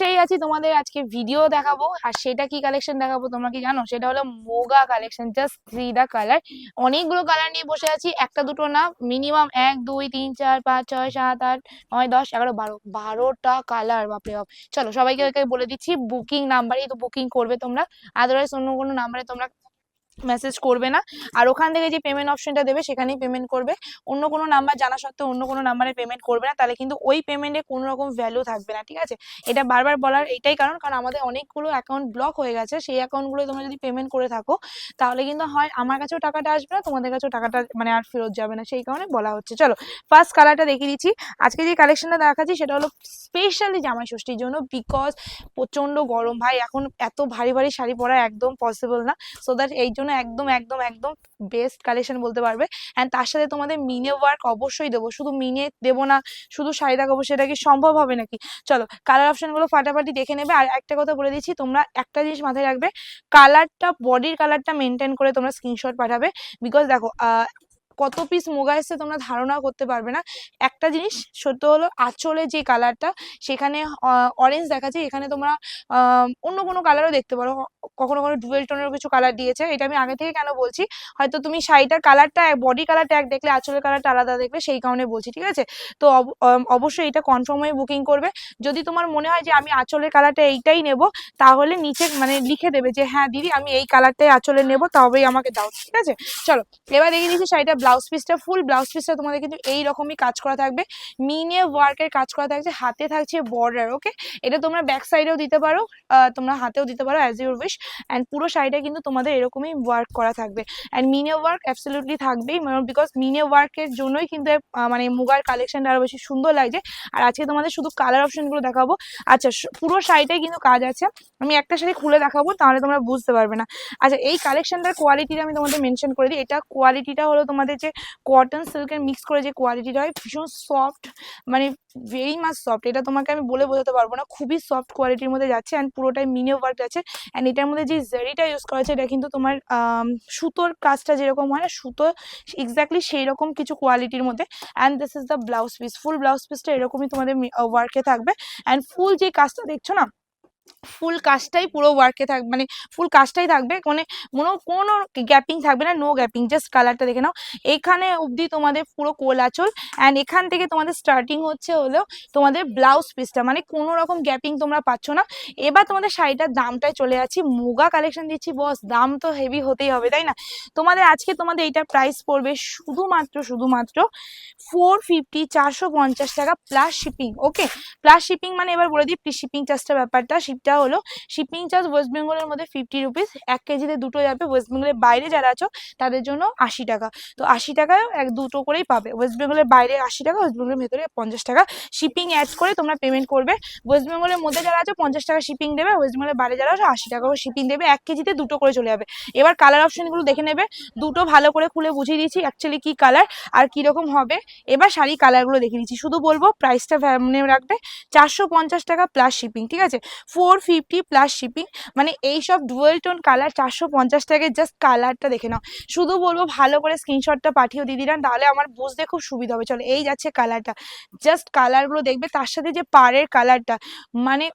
একটাই আছি, তোমাদের আজকে ভিডিও দেখাবো। আর সেটা কি কালেকশন দেখাবো তোমরা কি জানো? সেটা হলো Muga collection just three the colour অনেকগুলো কালার নিয়ে বসে আছি, একটা দুটো না মিনিমাম এক, দুই, তিন, চার, পাঁচ, ছয়, সাত, আট, নয়, দশ, এগারো, বারো। বারোটা কালার বাপরে বাপ। চলো সবাইকে বলে দিচ্ছি বুকিং নাম্বারই তো বুকিং করবে তোমরা। আদারওয়াইজ অন্য কোনো নাম্বারে তোমরা মেসেজ করবে না। আর ওখান থেকে যে পেমেন্ট অপশনটা দেবে, সেখানেই পেমেন্ট করবে। অন্য কোনো নাম্বার জানা সত্ত্বেও অন্য কোনো নাম্বারে পেমেন্ট করবে না। তাহলে কিন্তু ওই পেমেন্টে কোনো রকম ভ্যালু থাকবে না, ঠিক আছে? এটা বারবার বলার এইটাই কারণ কারণ আমাদের অনেকগুলো অ্যাকাউন্ট ব্লক হয়ে গেছে। সেই অ্যাকাউন্টগুলো তোমরা যদি পেমেন্ট করে থাকো, তাহলে কিন্তু হয় আমার কাছেও টাকাটা আসবে না, তোমাদের কাছেও টাকাটা মানে আর ফেরত যাবে না। সেই কারণে বলা হচ্ছে। চলো ফার্স্ট কালারটা দেখিয়ে দিচ্ছি। আজকে যে কালেকশনটা দেখাচ্ছি, সেটা হলো স্পেশালি জামাই ষষ্ঠীর জন্য বিকজ প্রচণ্ড গরম। ভাই, এখন এত ভারী ভারী শাড়ি পরা একদম পসিবল না। সো দ্যাট এই জন্য একদম একদম একদম বেস্ট কালেকশন বলতে পারবে। অ্যান্ড তার সাথে তোমাদের মিনে ওয়ার্ক অবশ্যই দেবো। শুধু মিনে দেবো না, শুধু শাড়ি দেখাবো সেটা কি সম্ভব হবে নাকি? চলো কালার অপশনগুলো ফাটাফাটি দেখে নেবে। আর একটা কথা বলে দিচ্ছি, তোমরা একটা জিনিস মাথায় রাখবে কালারটা বডির কালারটা মেনটেন করে তোমরা স্ক্রিনশট পাঠাবে। বিকজ দেখো কত পিস মোগা এসছে তোমরা ধারণা করতে পারবে না। একটা জিনিস সত্য হলো আঁচলে যে কালারটা সেখানে অরেঞ্জ দেখাচ্ছে, এখানে তোমরা অন্য কোনো কালারও দেখতে পারো। কখনো কখনো ডুয়েল টোনের কিছু কালার দিয়েছে, এটা আমি আগে থেকে কেন বলছি? হয়তো তুমি শাড়িটার কালারটা বডি কালারটা এক দেখলে, আঁচলের কালারটা আলাদা দেখবে সেই কারণে বলছি, ঠিক আছে? তো অব- অবশ্যই এটা কনফার্ম হয়ে বুকিং করবে। যদি তোমার মনে হয় যে আমি আঁচলের কালারটা এইটাই নেব, তাহলে নিচে মানে লিখে দেবে যে হ্যাঁ দিদি, আমি এই কালারটাই আঁচলে নেব, তবেই আমাকে দাও। ঠিক আছে? চলো, এবার দেখিয়ে দিচ্ছি শাড়িটা ব্লাউজ পিসটা, ফুল ব্লাউজ পিসটা তোমাদের কিন্তু এই রকমই কাজ করা থাকবে। মিনে ওয়ার্কের কাজ করা থাকছে, হাতে থাকছে বর্ডার ওকে এটা তোমরা ব্যাক সাইডেও দিতে পারো তোমরা হাতেও দিতে পারো অ্যাজ ইউর উইশ অ্যান্ড পুরো শাড়িটা কিন্তু তোমাদের এরকমই ওয়ার্ক করা থাকবে। অ্যান্ড মিনে ওয়ার্ক অ্যাবসলিউটলি থাকবেই বিকজ মিনে ওয়ার্কের জন্যই কিন্তু মানে মুগার কালেকশনটা আরও বেশি সুন্দর লাগছে। আর আজকে তোমাদের শুধু কালার অপশনগুলো দেখাবো। আচ্ছা পুরো শাড়িটাই কিন্তু কাজ আছে। আমি একটা শাড়ি খুলে দেখাবো, তাহলে তোমরা বুঝতে পারবে না। আচ্ছা এই কালেকশনটার কোয়ালিটিটা আমি তোমাদের মেনশন করে দিই। এটা কোয়ালিটিটা হলো তোমাদের যে কটন সিল্কের মিক্স করে যে কোয়ালিটিটা হয়, ভীষণ সফট মানে ভেরি মাচ সফট এটা তোমাকে আমি বলে বোঝাতে পারব না। খুবই সফট কোয়ালিটির মধ্যে যাচ্ছে অ্যান্ড পুরোটাই মিনে ওয়ার্ক আছে। অ্যান্ড এটার মধ্যে যে জারিটা ইউজ করা এটা কিন্তু তোমার সুতোর কাজটা যেরকম হয় না, সুতো এক্স্যাক্টলি সেই রকম কিছু কোয়ালিটির মধ্যে। And this is the blouse piece full blouse পিসটা এরকমই তোমাদের ওয়ার্কে থাকবে। অ্যান্ড ফুল যে কাজটা দেখছ না ফুল কাজটাই পুরো ওয়ার্কে থাকবে মানে ফুল কাজটাই থাকবে মানে কোনো কোনো গ্যাপিং থাকবে না নো গ্যাপিং জাস্ট কালারটা দেখে নাও। এখানে অবধি তোমাদের পুরো কোল আঁচল অ্যান্ড এখান থেকে তোমাদের স্টার্টিং হচ্ছে হলো তোমাদের ব্লাউজ পিসটা মানে কোনো রকম গ্যাপিং তোমরা পাচ্ছ না। এবার তোমাদের শাড়িটার দামটায় চলে যাচ্ছি, মুগা কালেকশন দিচ্ছি বস দাম তো হেভি হতেই হবে, তাই না? তোমাদের আজকে তোমাদের এইটার প্রাইস পড়বে শুধুমাত্র শুধুমাত্র ফোর ফিফটি চারশো পঞ্চাশ টাকা plus shipping okay plus shipping মানে এবার বলে দিই শিপিং চার্জটা ব্যাপারটা শিপটা হলো শিপিং চার্জ ওয়েস্ট বেঙ্গলের মধ্যে ফিফটি রুপিস এক কেজিতে দুটো যাবে। ওয়েস্ট বেঙ্গলের বাইরে যারা আছো, তাদের জন্য আশি টাকা। তো আশি টাকায় এক দুটো করেই পাবে। ওয়েস্ট বেঙ্গলের বাইরে আশি টাকা ওয়েস্ট বেঙ্গলের ভেতরে পঞ্চাশ টাকা। শিপিং অ্যাড করে তোমরা পেমেন্ট করবে। ওয়েস্ট বেঙ্গলের মধ্যে যারা আছো, পঞ্চাশ টাকা শিপিং দেবে। ওয়েস্ট বেঙ্গলের বাইরে যারা আছো, আশি টাকা করে শিপিং দেবে। এক কেজিতে দুটো করে চলে যাবে। এবার কালার অপশনগুলো দেখে নেবে। দুটো ভালো করে খুলে বুঝিয়ে দিচ্ছি অ্যাকচুয়ালি কি কালার আর কীরকম হবে। এবার শাড়ি কালারগুলো দেখে দিচ্ছি শুধু বলব প্রাইসটা মনে রাখবে। চারশো পঞ্চাশ টাকা প্লাস শিপিং ঠিক আছে? ফোর ফিফটি প্লাস শিপিং মানে এই সব ডুয়েল টোন কালার চারশো পঞ্চাশ টাকায় জাস্ট কালারটা দেখে নাও। শুধু বলব ভালো করে স্ক্রিনশটটা পাঠিয়ে দিদিরা তাহলে আমার বুঝতে খুব সুবিধা হবে। চলো, এই যাচ্ছে কালারটা জাস্ট কালারগুলো দেখবে, তার সাথে যে পাড়ের কালারটা মানে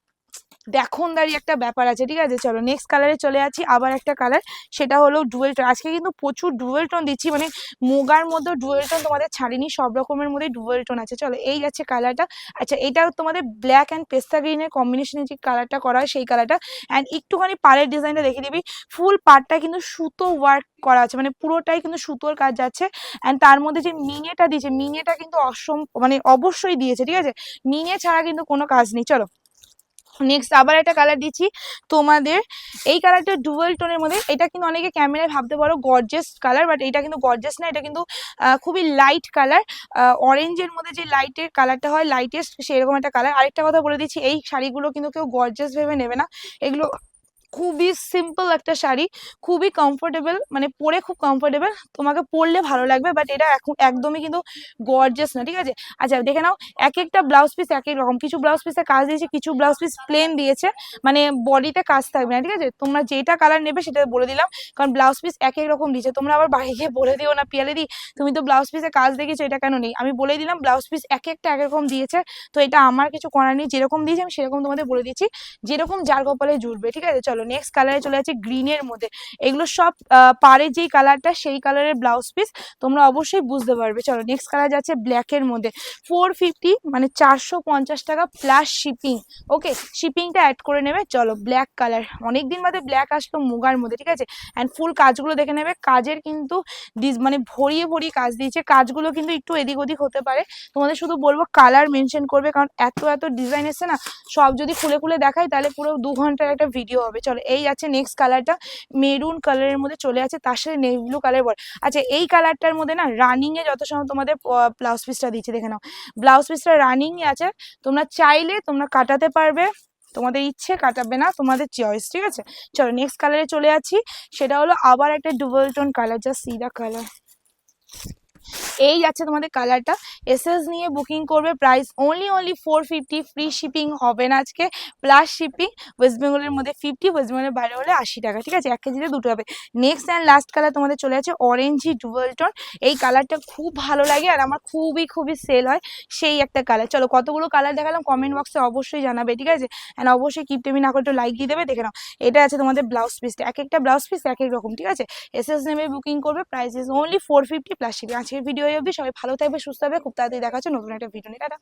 দেখনদারি একটা ব্যাপার আছে, ঠিক আছে? চলো নেক্সট কালারে চলে যাচ্ছি, আবার একটা কালার সেটা হলো ডুয়েল টোন আজকে কিন্তু প্রচুর ডুয়েল টোন দিচ্ছি মানে মোগার মধ্যে ডুয়েল টোন তোমাদের ছাড়িনি, সব রকমের মধ্যে ডুয়েল টোন আছে। চলো, এই যাচ্ছে কালারটা আচ্ছা এটা তোমাদের ব্ল্যাক অ্যান্ড পেস্তা গ্রিনের কম্বিনেশনে যে কালারটা করা হয়, সেই কালারটা অ্যান্ড একটুখানি পাড়ের ডিজাইনটা দেখে দিবি। ফুল পাড়টা কিন্তু সুতো ওয়ার্ক করা আছে মানে পুরোটাই কিন্তু সুতোর কাজ যাচ্ছে। অ্যান্ড তার মধ্যে যে মিনেটা দিয়েছে, মিনেটা কিন্তু অসম মানে অবশ্যই দিয়েছে, ঠিক আছে? মিনে ছাড়া কিন্তু কোনো কাজ নেই। চলো নেক্সট আবার একটা কালার দিচ্ছি তোমাদের। এই কালারটা ডুয়েল টোনের মধ্যে, এটা কিন্তু অনেকে ক্যামেরায় ভাবতে পারো গর্জেস কালার বাট এটা কিন্তু গর্জেস না, এটা কিন্তু খুবই লাইট কালার অরেঞ্জের মধ্যে যে লাইটের কালারটা হয় লাইটেস্ট সেরকম একটা কালার আরেকটা কথা বলে দিচ্ছি, এই শাড়িগুলো কিন্তু কেউ গর্জেস ভেবে নেবে না। এগুলো খুবই সিম্পল একটা শাড়ি, খুবই কমফোর্টেবল মানে পরে খুব কমফোর্টেবল তোমাকে পরলে ভালো লাগবে বাট এটা এখন একদমই কিন্তু গর্জিয়াস না, ঠিক আছে? আচ্ছা দেখে নাও এক একটা ব্লাউজ পিস এক এক রকম, কিছু ব্লাউজ পিসে কাজ দিয়েছে, কিছু ব্লাউজ পিস প্লেন দিয়েছে মানে বডিতে কাজ থাকবে না, ঠিক আছে? তোমরা যেটা কালার নেবে সেটা বলে দিলাম, কারণ ব্লাউজ পিস এক এক রকম দিয়েছে, তোমরা আবার বাড়ি গিয়ে বলে দিও না, পিয়ালে দি, তুমি তো ব্লাউজ পিসে কাজ দেখেছ এটা কেন নেই? আমি বলে দিলাম ব্লাউজ পিস এক একটা এক রকম দিয়েছে, তো এটা আমার কিছু করার নেই, যেরকম দিয়েছে আমি সেরকম তোমাদের বলে দিচ্ছি, যেরকম যার কপালে জুড়বে ঠিক আছে? চলো নেক্সট কালারে চলে যাচ্ছে গ্রিনের মধ্যে। এগুলো সব পারে যেই কালারটা সেই কালারের ব্লাউজ পিস তোমরা অবশ্যই বুঝতে পারবে। চলো নেক্সট কালার যাচ্ছে ব্ল্যাকের মধ্যে। ফোর ফিফটি মানে চারশো পঞ্চাশ টাকা প্লাস শিপিং ওকে শিপিংটা অ্যাড করে নেবে। চলো ব্ল্যাক কালার অনেকদিন বাদে ব্ল্যাক আসলো মুগার মধ্যে, ঠিক আছে? অ্যান্ড ফুল কাজগুলো দেখে নেবে। কাজের কিন্তু মানে ভরিয়ে ভরিয়ে কাজ দিয়েছে। কাজগুলো কিন্তু একটু এদিক ওদিক হতে পারে। তোমাদের শুধু বলব কালার মেনশন করবে, কারণ এত এত ডিজাইন এসছে না, সব যদি খুলে খুলে দেখাই, তাহলে পুরো দু ঘণ্টার একটা ভিডিও হবে। চলো এই আছে নেক্সট কালারটা মেরুন কালারের মধ্যে চলে আছে, তার সাথে নেভি ব্লু কালার বল আচ্ছা এই কালারটার মধ্যে না রানিং এ যত সময় তোমাদের ব্লাউজ পিসটা দিচ্ছে, দেখে নাও। ব্লাউজ পিসটা রানিং এ আছে, তোমরা চাইলে তোমরা কাটাতে পারবে, তোমাদের ইচ্ছে কাটাবে না, তোমাদের চয়েস ঠিক আছে? চলো নেক্সট কালারে চলে যাচ্ছি, সেটা হলো আবার একটা ডুবল টোন কালার যা সি দা কালার এই যাচ্ছে তোমাদের কালারটা এসএস নিয়ে বুকিং করবে price only only four fifty free shipping হবে না আজকে। প্লাস শিপিং ওয়েস্ট বেঙ্গলের মধ্যে ফিফটি ওয়েস্ট বেঙ্গলের বাইরে হলে আশি টাকা, ঠিক আছে? এক কেজিতে দুটো হবে। নেক্সট অ্যান্ড লাস্ট কালার তোমাদের চলে আছে অরেঞ্জি ডুবল টোন এই কালারটা খুব ভালো লাগে আর আমার খুবই খুবই সেল হয় সেই একটা কালার চলো, কতগুলো কালার দেখালাম কমেন্ট বক্সে অবশ্যই জানাবে, ঠিক আছে? অ্যান্ড অবশ্যই কিপটেমি না করে একটু লাইক দিয়ে দেবে, দেখে নাও। এটা আছে তোমাদের ব্লাউজ পিসটা এক একটা ব্লাউজ পিস এক এক রকম, ঠিক আছে? এসএস নেমে বুকিং করবে price is only four fifty plus shipping আজকের ভিডিও সবাই ভালো থাকবে, সুস্থ হবে খুব তাড়াতাড়ি দেখা হচ্ছে নতুন একটা ভিডিও নিয়ে। টাটা।